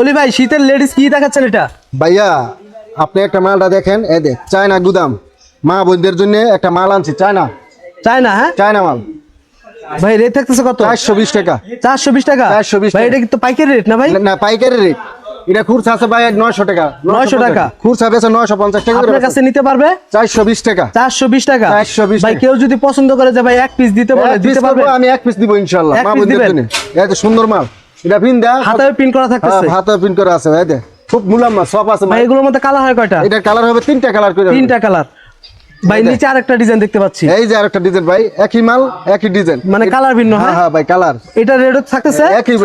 অলি ভাই শীতের লেডিস কি দেখাচ্ছেন এটা? ভাইয়া আপনি একটা মালটা দেখেন এ দেখ চায়না গুদাম। মা বোনদের জন্য একটা মাল আনছি চায়না। চাই না হ্যাঁ? চায়না মাল। ভাই রেট থাকতেছে কত? চারশো বিশ টাকা। চারশো বিশ টাকা? 420 ভাই টাকা। এটা কিন্তু পাইকারি রেট না ভাই? না পাইকারি রেট এটা খুরসা আছে ভাই নয়শো টাকা 900 টাকা। খুরসা বেছে নয়শো পঞ্চাশ টাকা আপনার কাছে নিতে পারবে? চারশো বিশ টাকা। চারশো বিশ টাকা? 420 ভাই কেউ যদি পছন্দ করে যে ভাই এক পিস দিতে বলে দিতে পারবে? আমি এক পিস দিব ইনশাল্লাহ মা বোনদের? জন্য। এত সুন্দর মাল। এটা পিন দা হাতে পিন করা থাকতেছে? হাতে পিন করা আছে ভাই দে। খুব মুলাম সব আছে ভাই। এগুলোর মধ্যে কালার হয় কয়টা? এটা কালার হবে তিনটা কালার করে। তিনটা কালার ভাই নিচে আরেকটা ডিজাইন দেখতে পাচ্ছি। এই যে আরেকটা ডিজাইন ভাই একই মাল একই ডিজাইন মানে কালার ভিন্ন হ্যাঁ হ্যাঁ? হ্যাঁ ভাই কালার এটা রেট থাকতেছে? একই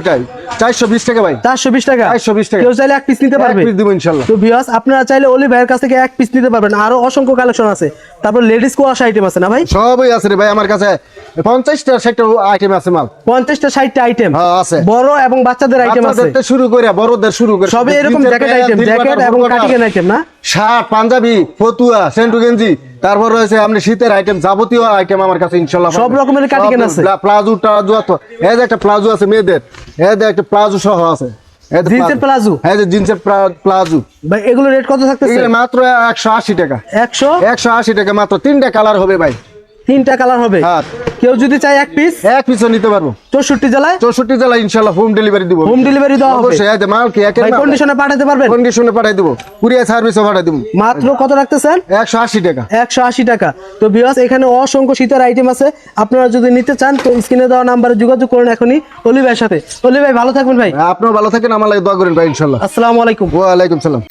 চারশো বিশ টাকা ভাই। চারশো বিশ টাকা? 420 টাকা। কেউ চাইলে এক পিস নিতে পারবে? এক পিস দিব ইনশাল্লাহ। তো ভিউয়ার্স আপনারা চাইলে অলি ভাইয়ের কাছ থেকে এক পিস নিতে পারবেন। আরও অসংখ্য কালেকশন আছে। তারপর লেডিস কোয়াশ আইটেম আছে না ভাই? সবই আছে রে ভাই আমার কাছে পঞ্চাশটা ষাটটা আইটেম আছে মাল। পঞ্চাশটা ষাটটা আইটেম হ্যাঁ, আছে। বড় এবং বাচ্চাদের আইটেম আছে। বাচ্চাদের শুরু করে বড়দের শুরু করে। সবই এরকম জ্যাকেট আইটেম জ্যাকেট এবং কাটিং আইটেম না? শার্ট পাঞ্জাবি ফতুয়া সেন্টু গেঞ্জি। তারপর রয়েছে আপনি শীতের আইটেম যাবতীয় আইটেম আমার কাছে ইনশাল্লাহ সব রকমের cardigan আছে। প্লাজো টাজো আছে। এই যে একটা প্লাজো আছে মেয়েদের এই যে একটা প্লাজো সহ আছে। জিন্সের প্লাজো? হ্যাঁ জিন্সের প্লাজো। ভাই এগুলো রেট কত থাকতেছে? মাত্র একশো আশি টাকা। একশো? একশো আশি টাকা মাত্র তিনটা কালার হবে ভাই। তিনটা কালার হবে? হ্যাঁ। কেউ যদি চায় এক পিস এক পিছু নিতে পারব। চৌষট্টি জেলায়? চৌষট্টি জেলায় ইনশাল্লাহ হোম ডেলিভারি দিব। হোম ডেলিভারি দেওয়া হবে। অবশ্যই যে মাল কি কন্ডিশনে পাঠাতে পারবেন? কন্ডিশনে পাঠাই দিব। কুরিয়ার সার্ভিসও পাঠাই দিব। মাত্র কত রাখতেছেন? একশো আশি টাকা। একশো আশি টাকা। তো বিয়াস এখানে অসংখ্য শীতের আইটেম আছে। আপনারা যদি নিতে চান তো স্ক্রিনে দেওয়া নাম্বারে যোগাযোগ করুন এখনই অলি ভাইয়ের সাথে। অলি ভাই ভালো থাকবেন ভাই। আপনিও ভালো থাকেন আমার লাগে দোয়া করেন ভাই ইনশাল্লাহ আসসালামু আলাইকুম। ওয়ালাইকুম সালাম।